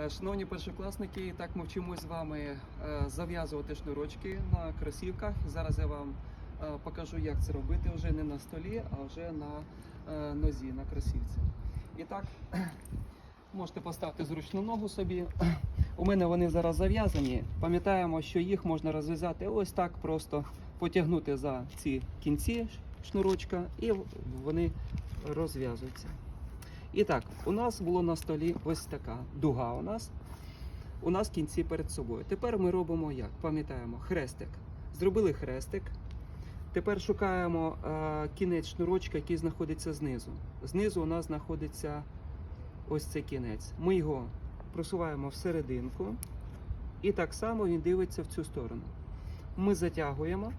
Е, Шановні першокласники, так ми вчимось з вами е, зав'язувати шнурочки на кросівках. Зараз я вам е, покажу, як це робити вже не на столі, а вже на нозі, на кросівці. І так, можете поставити зручну ногу собі. У мене вони зараз зав'язані. Пам'ятаємо, що їх можна розв'язати ось так просто потягнути за ці кінці шнурочка, і вони розв'язуються. І так, у нас було на столі ось така дуга у нас. У нас кінці перед собою. Тепер ми робимо як? Пам'ятаємо, хрестик. Зробили хрестик. Тепер шукаємо е, кінець шнурочка, який знаходиться знизу. Знизу у нас знаходиться ось цей кінець. Ми його просуваємо всерединку. І так само він дивиться в цю сторону. Ми затягуємо,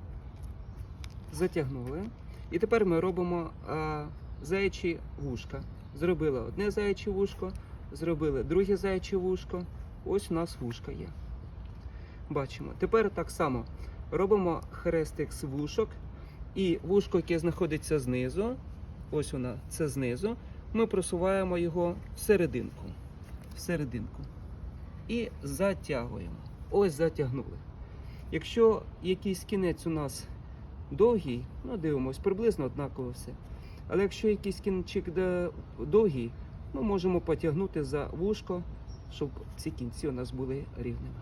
затягнули. І тепер ми робимо е, заячі вушка. Зробили одне заяче вушко, зробили друге заяче вушко. Ось у нас вушка є. Бачимо. Тепер так само робимо хрестик з вушок. І вушко, яке знаходиться знизу, ось вона, це знизу, ми просуваємо його всерединку. Всерединку. І затягуємо. Ось затягнули. Якщо якийсь кінець у нас довгий, ну дивимось, приблизно однаково все. Але якщо якийсь кінчик довгий, ми можемо потягнути за вушко, щоб ці кінці у нас були рівними.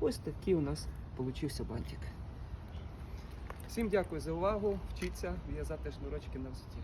Ось такий у нас получився бантик. Всім дякую за увагу. Вчіться в'язати шнурочки на взуті.